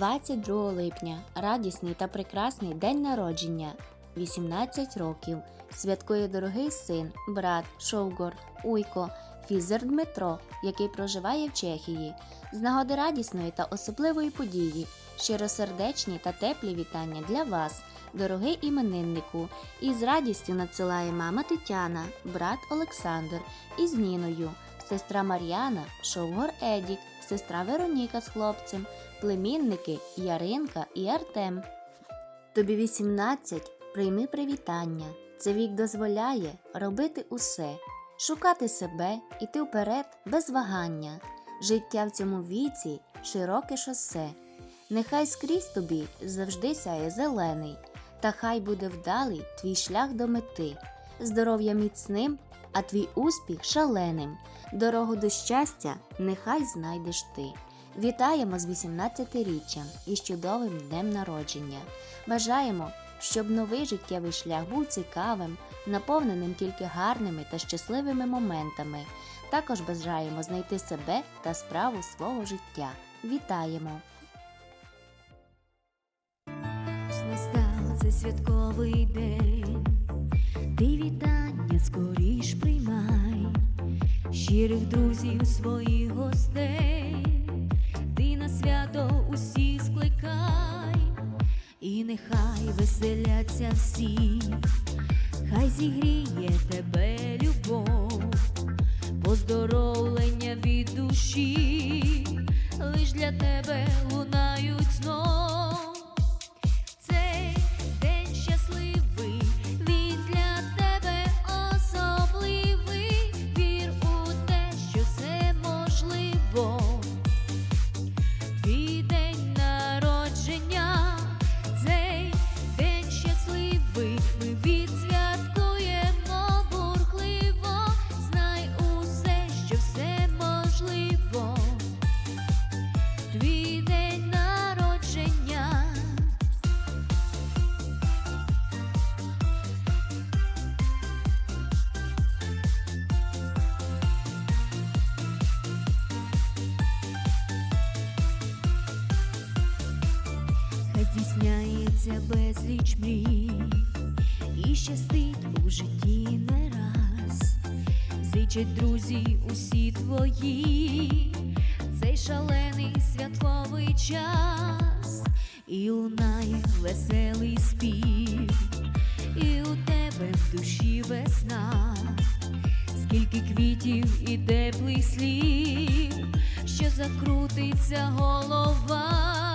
22 липня радісний та прекрасний день народження. 18 років. Святкує дорогий син, брат Шовгор, Уйко, Фізер Дмитро, який проживає в Чехії. З нагоди радісної та особливої події. Щиросердечні та теплі вітання для вас, дорогий імениннику. І з радістю надсилає мама Тетяна, брат Олександр із Ніною, сестра Мар'яна, Шовгор Едік, сестра Вероніка з хлопцем, племінники Яринка і Артем. Тобі 18, прийми привітання. Це вік дозволяє робити усе, шукати себе, іти вперед без вагання. Життя в цьому віці широке шосе. Нехай скрізь тобі завжди сяє зелений, та хай буде вдалий твій шлях до мети, здоров'я міцним, а твій успіх шаленим. Дорогу до щастя нехай знайдеш ти. Вітаємо з 18-річчям і з чудовим днем народження. Бажаємо, щоб новий життєвий шлях був цікавим, наповненим тільки гарними та щасливими моментами. Також бажаємо знайти себе та справу свого життя. Вітаємо! Настав цей святковий день, щирих друзів своїх гостей, ти на свято усіх скликай, і нехай веселяться всі, хай зігріє тебе любов, поздоровлення здійсняється безліч мрій. І щастить у житті не раз. Зичать друзі усі твої, цей шалений святковий час, і лунає веселий спів, і у тебе в душі весна, скільки квітів і теплих слів, що закрутиться голова.